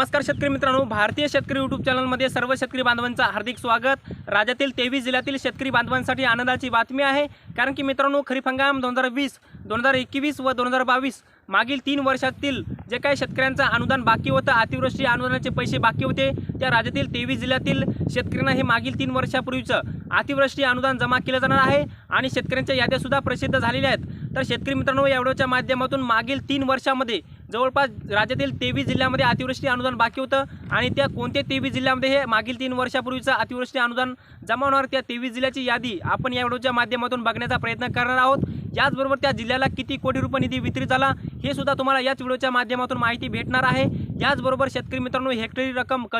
नमस्कार शेतकरी मित्रांनो. भारतीय शेतकरी यूट्यूब चॅनलमध्ये सर्व शेतकरी बांधवांचं हार्दिक स्वागत. राज्यातील तेवीस जिल्ह्यातील शेतकरी बांधवांसाठी आनंदाची बातमी आहे. कारण की मित्रांनो खरीप हंगाम दोन हजार वीस दोन हजार एकवीस व दोन हजार बावीस मागील तीन वर्षातील जे काही शेतकऱ्यांचं अनुदान बाकी होतं अतिवृष्टी अनुदानाचे पैसे बाकी होते त्या राज्यातील तेवीस जिल्ह्यातील शेतकऱ्यांना हे मागील तीन वर्षापूर्वीचं अतिवृष्टी अनुदान जमा केलं जाणार आहे आणि शेतकऱ्यांच्या याद्यासुद्धा प्रसिद्ध झालेल्या आहेत. तर शेतकरी मित्रांनो या व्हिडिओच्या माध्यमातून मागील तीन वर्षामध्ये जवळपास राज्यातील तेवीस जिल्ह्यामध्ये अतिवृष्टी अनुदान बाकी होतं आणि त्या कोणत्या तेवीस जिल्ह्यामध्ये हे मागील तीन वर्षापूर्वीचं अतिवृष्टी अनुदान जमा होणार त्या तेवीस जिल्ह्याची यादी आपण या व्हिडिओच्या माध्यमातून बघण्याचा प्रयत्न करणार आहोत. याचबरोबर त्या जिल्ह्याला किती कोटी रुपये निधी वितरित झाला हे सुद्धा तुम्हाला याच व्हिडिओच्या माध्यमातून माहिती भेटणार आहे. याचबरोबर शेतकरी मित्रांनो हेक्टरी रक्कम क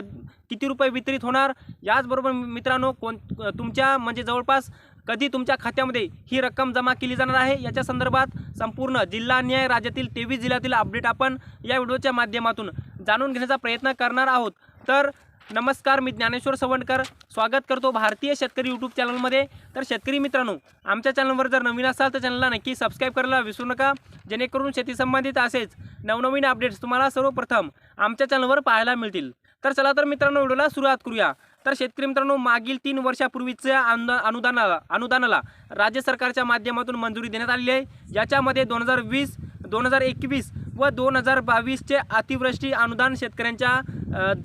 किती रुपये वितरित होणार? याचबरोबर मित्रांनो कोण तुमच्या म्हणजे जवळपास कधी तुमच्या खात्यामध्ये ही रक्कम जमा केली जाणार आहे? याच्या संदर्भात संपूर्ण जिल्हा न्याय राज्यातील तेवीस जिल्ह्यातील अपडेट आपण या व्हिडिओच्या माध्यमातून जाणून घेण्याचा प्रयत्न करणार आहोत. तर नमस्कार मी ज्ञानेश्वर सवंडकर. स्वागत करतो भारतीय शेतकरी यूट्यूब चॅनलमध्ये. तर शेतकरी मित्रांनो आमच्या चॅनलवर जर नवीन असाल तर चॅनलला नक्की सबस्क्राईब करायला विसरू नका. जेणेकरून शेती संबंधित असेच नवनवीन अपडेट्स तुम्हाला सर्वप्रथम आमच्या चॅनलवर पाहायला मिळतील. तर चला तर मित्रांनो व्हिडिओला सुरुवात करूया. तर शेतकरी मित्रांनो मागील तीन वर्षापूर्वीच्या अनुदा अनुदानाला अनुदानाला राज्य सरकारच्या माध्यमातून मंजुरी देण्यात आलेली आहे याच्यामध्ये दोन हजार वीस दोन हजार एकवीस व दोन हजार बावीसचे अतिवृष्टी अनुदान शेतकऱ्यांच्या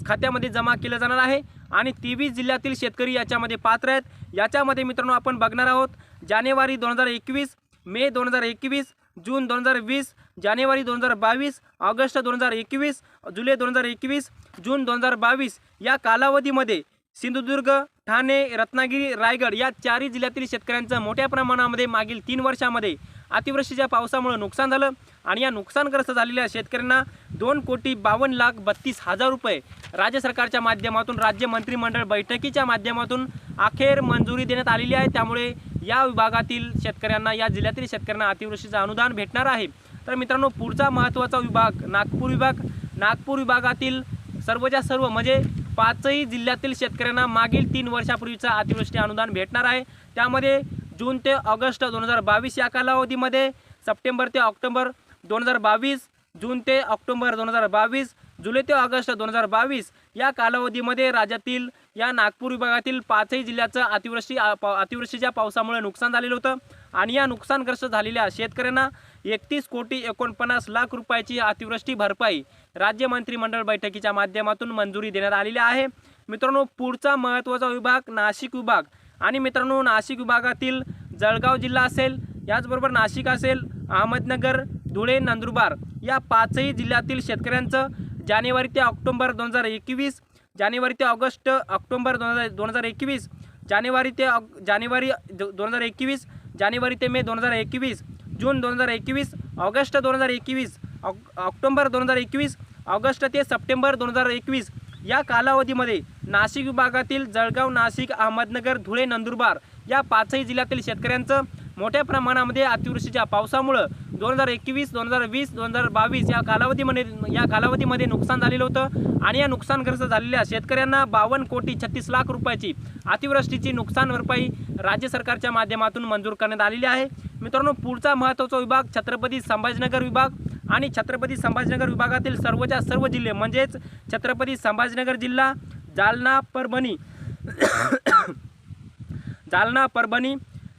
खात्यामध्ये जमा केलं जाणार आहे आणि तेवीस जिल्ह्यातील शेतकरी याच्यामध्ये पात्र आहेत याच्यामध्ये मित्रांनो आपण बघणार आहोत जानेवारी दोन हजार एकवीस मे दोन हजार एकवीस जून दोन हजार वीस जानेवारी दोन हजार बावीस ऑगस्ट दोन हजार एकवीस जुलै दोन हजार एकवीस जून दोन हजार बावीस या कालावधीमध्ये सिंधुदुर्ग ठाणे रत्नागिरी रायगड या चारही जिल्ह्यातील शेतकऱ्यांचं मोठ्या प्रमाणामध्ये मागील तीन वर्षामध्ये अतिवृष्टीच्या पावसामुळे नुकसान झालं आणि या नुकसानग्रस्त झालेल्या शेतकऱ्यांना दोन कोटी बावन्न लाख बत्तीस हजार रुपये राज्य सरकारच्या माध्यमातून राज्य मंत्रिमंडळ बैठकीच्या माध्यमातून अखेर मंजुरी देण्यात आलेली आहे. त्यामुळे या विभागातील शेतकऱ्यांना या जिल्ह्यातील शेतकऱ्यांना अतिवृष्टीचं अनुदान भेटणार आहे. तर मित्रांनो पुढचा महत्त्वाचा विभाग नागपूर विभाग. नागपूर विभागातील सर्वच्या सर्व म्हणजे पाचही जिल्ह्यातील शेतकऱ्यांना मागील तीन वर्षापूर्वीचा अतिवृष्टी अनुदान भेटणार आहे. त्यामध्ये जून ते ऑगस्ट दोन हजार बावीस या कालावधीमध्ये सप्टेंबर ते ऑक्टोबर दोन हजार बावीस जून ते ऑक्टोबर दोन हजार बावीस जुलै ते ऑगस्ट दोन हजार बावीस या कालावधीमध्ये राज्यातील या नागपूर विभागातील पाचही जिल्ह्याचं अतिवृष्टी अतिवृष्टीच्या पावसामुळे नुकसान झालेलं होतं. आणि या नुकसानग्रस्त झालेल्या शेतकऱ्यांना एकतीस कोटी एकोणपन्नास लाख रुपयाची अतिवृष्टी भरपाई राज्य मंत्रिमंडळ बैठकीच्या माध्यमातून मंजुरी देण्यात आलेली आहे. मित्रांनो पुढचा महत्त्वाचा विभाग नाशिक विभाग. आणि मित्रांनो नाशिक विभागातील जळगाव जिल्हा असेल याचबरोबर नाशिक असेल अहमदनगर धुळे नंदुरबार या पाचही जिल्ह्यातील शेतकऱ्यांचं जानेवारी ते ऑक्टोंबर दोन हजार एकवीस जानेवारी ते ऑगस्ट ऑक्टोंबर दोन हजार दोन हजार एकवीस जानेवारी ते ऑग जानेवारी दोन हजार एकवीस जानेवारी ते मे दोन हजार एकवीस जून दोन हजार एकवीस ऑगस्ट दोन हजार एकवीस ऑक्टोंबर दोन हजार एकवीस ऑगस्ट ते सप्टेंबर दोन हजार एकवीस या कालावधीमध्ये नाशिक विभागातील जळगाव नाशिक अहमदनगर धुळे नंदुरबार या पाचही जिल्ह्यातील शेतकऱ्यांचं मोठ्या प्रमाणामध्ये अतिवृष्टीच्या पावसामुळं दोन हजार एकवीस दोन हजार वीस दोन हजार बावीस या कालावधीमध्ये या कालावधीमध्ये नुकसान झालेलं होतं आणि या नुकसानग्रस्त झालेल्या शेतकऱ्यांना बावन्न कोटी छत्तीस लाख रुपयाची अतिवृष्टीची नुकसान भरपाई राज्य सरकारच्या माध्यमातून मंजूर करण्यात आलेली आहे. मित्रांनो पुढचा महत्त्वाचा विभाग छत्रपती संभाजीनगर विभाग. आणि छत्रपती संभाजीनगर विभागातील सर्वच्या सर्व जिल्हे म्हणजेच छत्रपती संभाजीनगर जिल्हा जालना परभणी जालना परभणी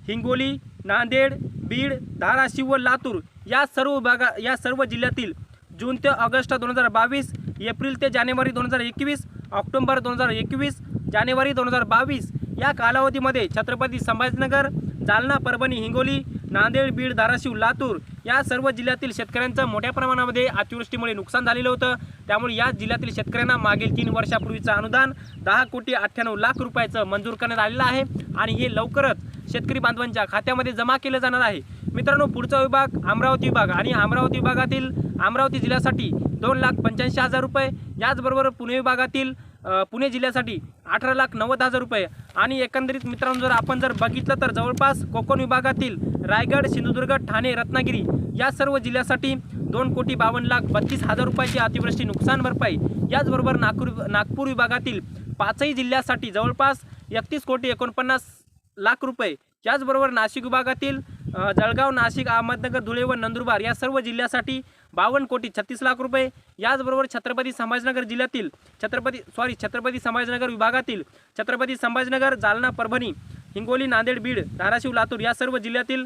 हिंगोली नांदेड बीड धाराशिव व लातूर या सर्व विभागा या सर्व जिल्ह्यातील जून ते ऑगस्ट दोन हजार बावीस एप्रिल ते जानेवारी दोन हजार एकवीस ऑक्टोंबर दोन हजार एकवीस जानेवारी दोन हजार बावीस या कालावधीमध्ये छत्रपती संभाजीनगर जालना परभणी हिंगोली नांदेड बीड धाराशिव लातूर या सर्व जिल्ह्यातील शेतकऱ्यांचं मोठ्या प्रमाणामध्ये अतिवृष्टीमुळे नुकसान झालेलं होतं. त्यामुळे या जिल्ह्यातील शेतकऱ्यांना मागील तीन वर्षापूर्वीचं अनुदान दहा कोटी अठ्ठ्याण्णव लाख रुपयाचं मंजूर करण्यात आलेलं आहे आणि हे लवकरच शेतकरी बांधवांच्या खात्यामध्ये जमा केलं जाणार आहे. मित्रांनो पुढचा विभाग अमरावती विभाग आणि अमरावती विभागातील अमरावती जिल्ह्यासाठी दोन लाख पंच्याऐंशी हजार रुपये याचबरोबर पुणे विभागातील पुणे जिल्ह्यासाठी अठरा लाख नव्वद हजार रुपये. आणि एकंदरीत मित्रांनो जर आपण जर बघितलं तर जवळपास कोकण विभागातील रायगड सिंधुदुर्ग ठाणे रत्नागिरी या सर्व जिल्ह्यासाठी दोन कोटी बावन्न लाख बत्तीस हजार रुपयाची अतिवृष्टी नुकसान भरपाई. याचबरोबर नागपूर नागपूर विभागातील पाचही जिल्ह्यासाठी जवळपास एकतीस कोटी एकोणपन्नास लाख रुपये. याचबरोबर नाशिक विभागातील जळगाव नाशिक अहमदनगर धुळे व नंदुरबार या सर्व जिल्ह्यासाठी बावन्न कोटी छत्तीस लाख रुपये. याचबरोबर छत्रपती संभाजीनगर जिल्ह्यातील छत्रपती सॉरी छत्रपती संभाजीनगर विभागातील छत्रपती संभाजीनगर जालना परभणी हिंगोली नांदेड बीड धाराशिव लातूर या सर्व जिल्ह्यातील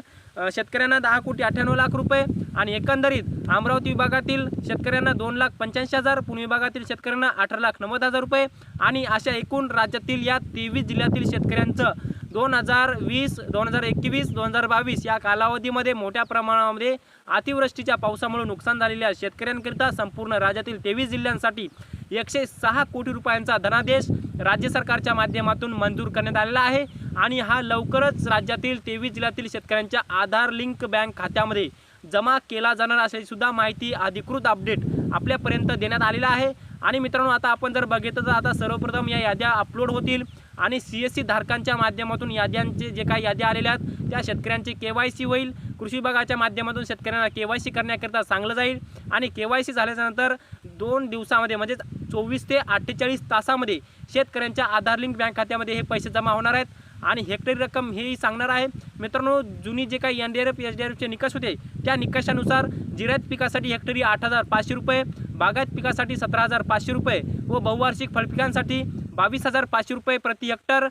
शेतकऱ्यांना दहा कोटी अठ्ठ्याण्णव लाख रुपये आणि एकंदरीत अमरावती विभागातील शेतकऱ्यांना दोन लाख पंच्याऐंशी हजार पुणे विभागातील शेतकऱ्यांना अठरा लाख नव्वद हजार रुपये आणि अशा एकूण राज्यातील या तेवीस जिल्ह्यातील शेतकऱ्यांचं दोन हजार वीस दोन हजार एकवीस दोन हजार बावीस या कालावधीमध्ये मोठ्या प्रमाणामध्ये अतिवृष्टीच्या पावसामुळे नुकसान झालेल्या शेतकऱ्यांकरिता संपूर्ण राज्यातील तेवीस जिल्ह्यांसाठी एकशे सहा कोटी रुपयांचा धनादेश राज्य सरकारच्या माध्यमातून मंजूर करण्यात आलेला आहे. आणि हा लवकरच राज्यातील तेवीस जिल्ह्यातील शेतकऱ्यांच्या आधार लिंक बँक खात्यामध्ये जमा केला जाणार असल्याची सुद्धा माहिती अधिकृत अपडेट आपल्यापर्यंत देण्यात आलेला आहे. आणि मित्रांनो आता आपण जर बघितलं तर आता सर्वप्रथम या याद्या अपलोड होतील. आणि सी एस सी धारकांच्या माध्यमातून याद्यांचे जे काही याद्या आलेल्या आहेत त्या शेतकऱ्यांची के वाय सी होईल. कृषी विभागाच्या माध्यमातून शेतकऱ्यांना के वाय सी करण्याकरिता चांगलं जाईल. आणि के वाय सी झाल्याच्यानंतर दोन दिवसामध्ये म्हणजेच चोवीस ते अठ्ठेचाळीस तासामध्ये शेतकऱ्यांच्या आधार लिंक बँक खात्यामध्ये हे पैसे जमा होणार आहेत. आणि हेक्टरी रक्कम हेही सांगणार आहे. मित्रांनो जुनी जे काही N D R F H D R F निकष होते त्या निकषानुसार जिरायत पिकासाठी हेक्टरी आठ हजार पाचशे रुपये बागायत पिकासाठी सतरा हजार पाचशे रुपये व बहुवार्षिक फळपिकांसाठी बावीस हजार पाचशे रुपये प्रति हेक्टर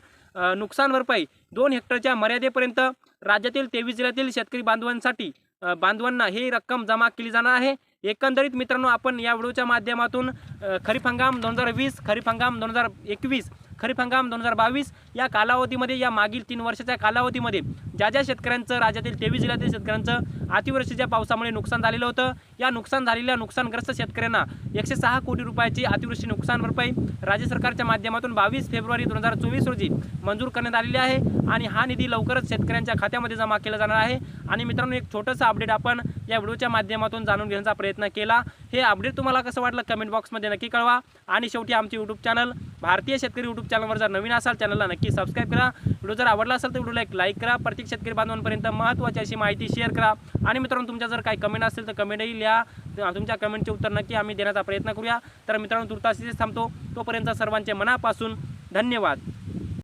नुकसान भरपाई. दोन हेक्टरच्या मर्यादेपर्यंत राज्यातील तेवीस जिल्ह्यातील शेतकरी बांधवांसाठी बांधवांना ही रक्कम जमा केली जाणार आहे. एकंदरीत मित्रांनो आपण या व्हिडिओच्या माध्यमातून खरीप हंगाम दोन हजार वीस खरीप हंगाम दोन हजार एकवीस खरीप हंगाम दोन हजार बावीस या कालावधीमध्ये या मागील तीन वर्षाच्या कालावधीमध्ये ज्या ज्या शेतकऱ्यांचं राज्यातील तेवीस जिल्ह्यातील शेतकऱ्यांचं अतिवृष्टीच्या पावसामुळे नुकसान झालेलं होतं या नुकसान झालेल्या नुकसानग्रस्त शेतकऱ्यांना एकशे सहा कोटी रुपयाची अतिवृष्टी नुकसान भरपाई राज्य सरकारच्या माध्यमातून बावीस फेब्रुवारी दोन हजार चोवीस रोजी मंजूर करण्यात आलेली आहे आणि हा निधी लवकरच शेतकऱ्यांच्या खात्यामध्ये जमा केला जाणार आहे. आणि मित्रांनो एक छोटंसं अपडेट आपण या व्हिडिओच्या माध्यमातून जाणून घेण्याचा प्रयत्न केला. हे अपडेट तुम्हाला कसं वाटलं कमेंट बॉक्समध्ये नक्की कळवा. आणि शेवटी आमचे यूट्यूब चॅनल भारतीय शेतकरी यूट्यूब चॅनलवर जर नवीन असाल चॅनलला नक्की सबस्क्राईब करा. व्हिडिओ जर आवडला असेल तर व्हिडिओला एक लाईक करा. प्रत्येक शेतकरी बांधवांपर्यंत महत्त्वाची अशी माहिती शेअर करा. आणि मित्रांनो तुमच्या जर काही कमेंट असेल तर कमेंटही लिहा. तुमच्या कमेंटचे उत्तर नक्की आम्ही देण्याचा प्रयत्न करूया. तर मित्रांनो तुर्तास थांबतो. तोपर्यंत सर्वांचे मनापासून धन्यवाद.